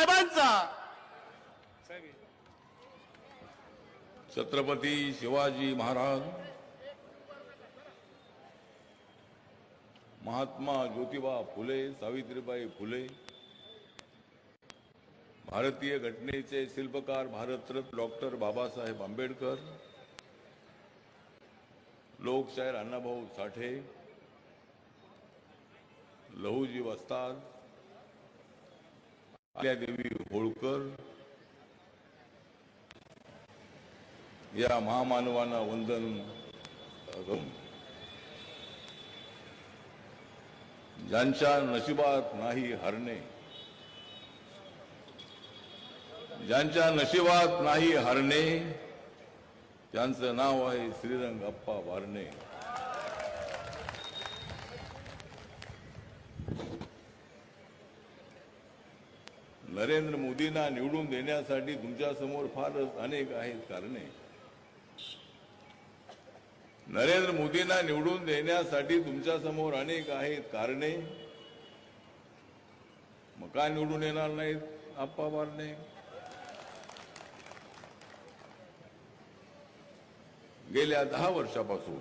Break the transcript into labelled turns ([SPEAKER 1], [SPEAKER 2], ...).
[SPEAKER 1] साहेबांचा.
[SPEAKER 2] छत्रपती शिवाजी महाराज महात्मा ज्योतिबा फुले सावित्रीबाई फुले भारतीय घटनेचे शिल्पकार भारतरत्न डॉक्टर बाबासाहेब आंबेडकर लोकशाहीर अण्णाभाऊ साठे लहुजी वस्ताद देवी होळकर या महामानवांना वंदन ज्यांच्या नशिबात नाही हरणे ज्यांच्या नशिबात नाही हरणे त्यांचं नाव आहे श्रीरंग अप्पा वारणे. नरेंद्र मोदींना निवडून देण्यासाठी तुमच्यासमोर फारच अनेक आहेत कारणे. नरेंद्र मोदींना निवडून देण्यासाठी तुमच्यासमोर अनेक आहेत कारणे. मग का निवडून येणार नाहीत? आप्पा बारणे गेल्या दहा वर्षापासून